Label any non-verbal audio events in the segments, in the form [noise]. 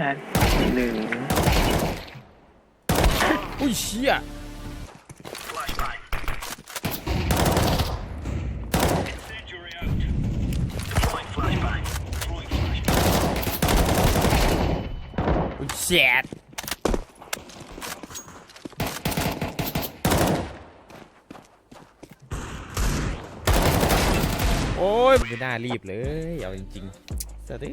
หนึ่งอุ้ยเชี่ยอุ้ยแชดโอ้ยไม่น่ารีบเลย เอาจริงๆสะดื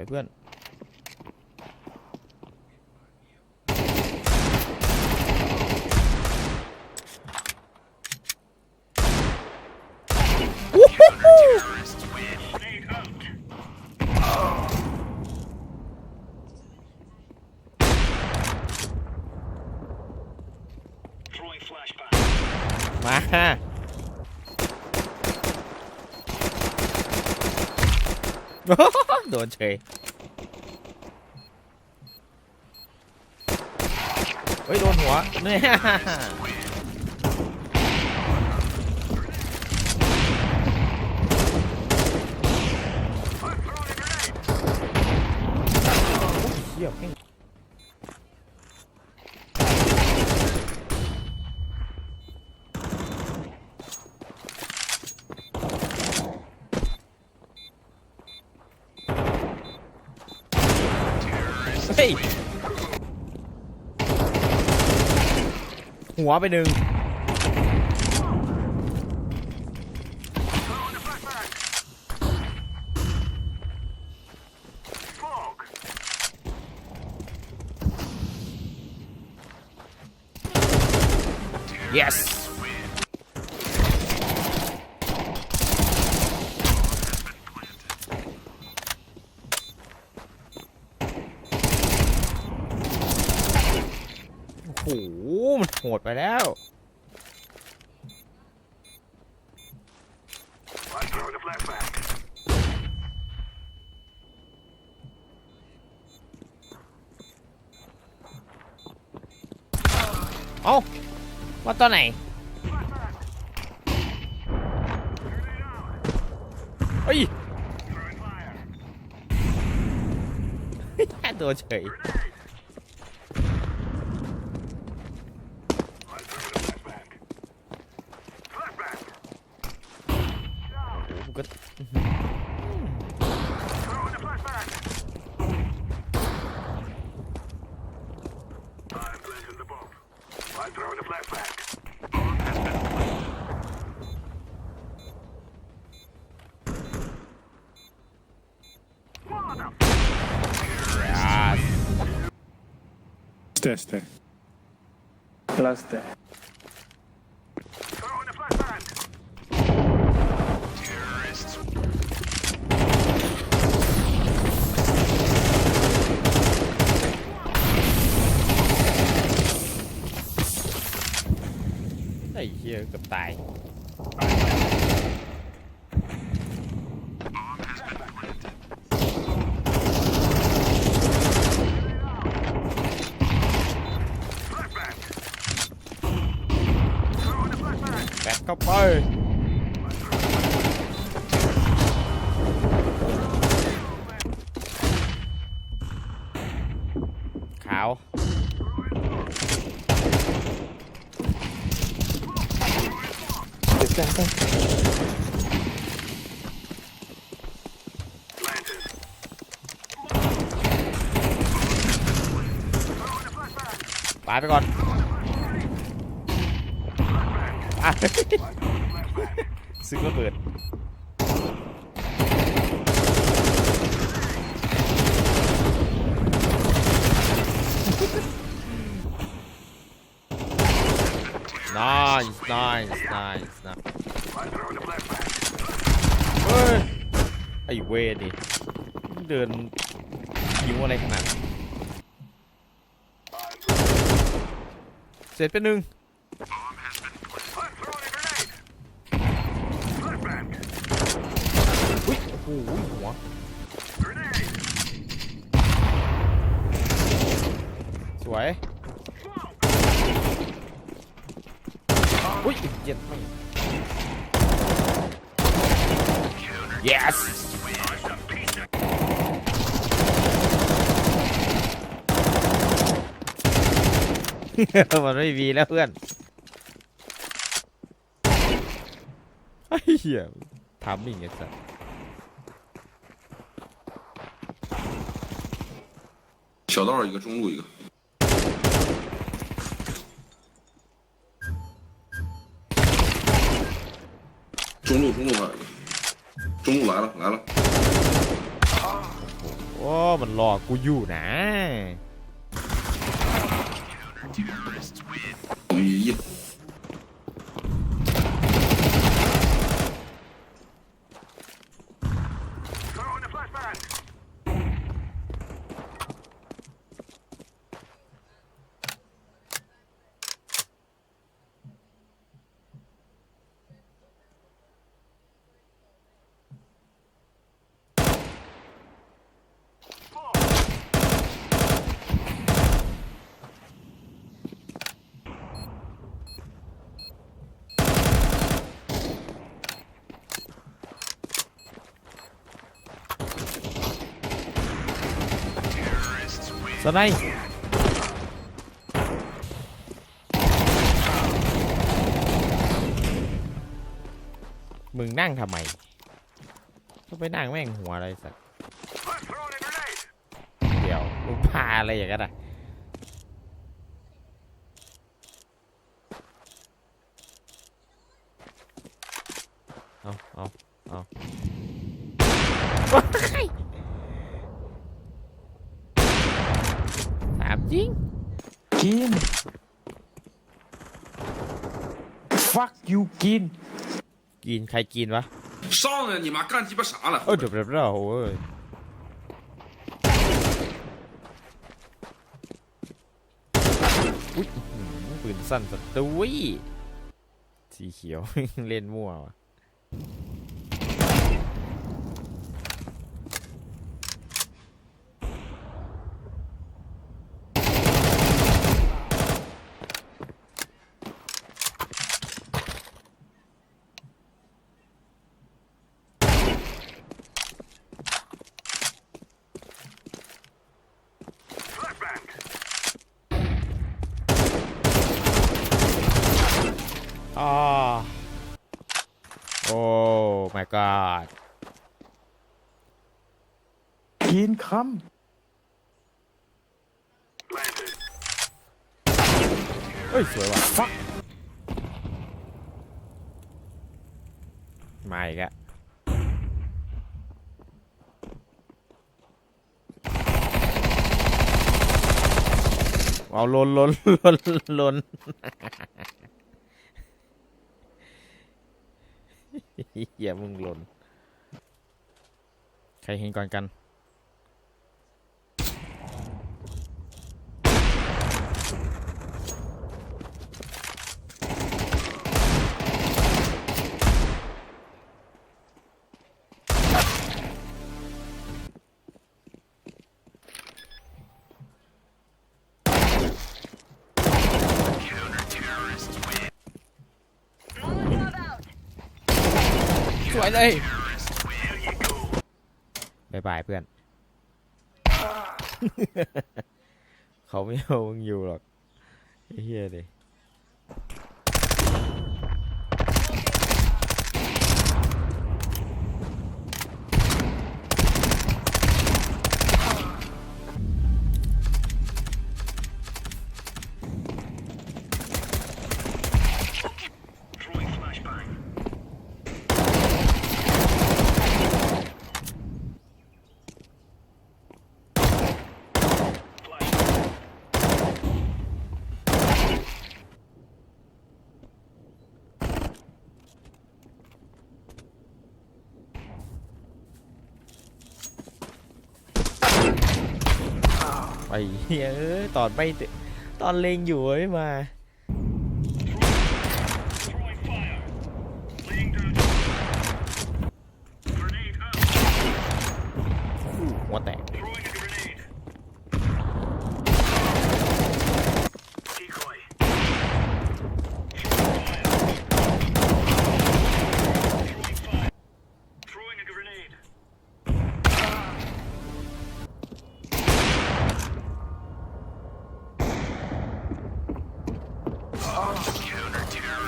วยเพื่อน มา โดนเฉย เฮ้ย โดนหัวเนี่ย เฮ้ยหัวไปหนึ่ง yes โอ้โห มันโหดไปแล้ว เอ้าว่าตอนไหน เฮ้ยโดนเฉย โหก็ Teste. cluster ไอ้เหี้ยเกือบตายแบตเข้าไปขาว ดี๋ยวกันต้องปาไปก่อนอะซึ้งระเบิด nice nice nice nice เฮ้ย ไอ้เวรนี่มึงเดินยิงอะไรขนาดนั้นเสร็จไปหนึ่งอุ้ยโอ้โหหัวสวย อุ้ยเจ็ดไม่ yes มันไม่มีแล้วเพื่อนไอ้เหี้ยทำมิ่งไอ้สัส 小道一个，中路一个。 中路，中路还有一个，中路来了，来了， โอ้มันรอกูอยู่นะ 五一一。 สไนมึงนั่งทำไมก็ไปนั่งแม่งหัวอะไรสักเดี๋ยวมึงพาอะไรอย่างนั้นอะเอาเอาเอาว้ายถาม จริง กิน fuck you กิน กินใครกินวะ 上来你妈干鸡巴啥了？ เออเดี๋ยวเดี๋ยวเดี๋ยวโอ้ยอุ้ยอื้อหือปืนสั้นสัตว์ตุ้ยสีเขียว เล่นมั่ววะ god กินคเอ้ย สวยว่ะ fuck มาอีกอะเอาลนลนลนลน เหี้ยมึงหล่น ใครเห็นก่อนกัน สวยเลยบายบายเพื่อน เขาไม่เอามึงอยู่หรอกไอ้เฮียดิ ไอ้เหี้ยเอ้ยตอนไม่ตอนเลงอยู่ไม่มา หัวแตก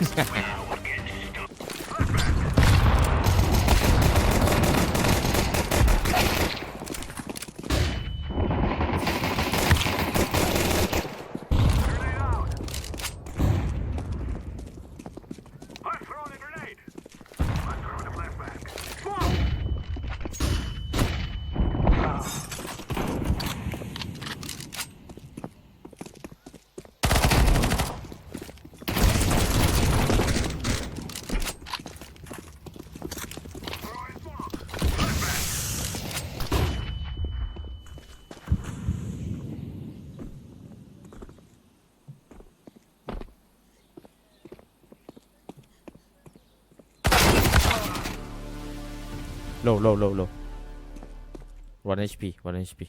[laughs] Yeah. Low low low low. 1 HP 1 HP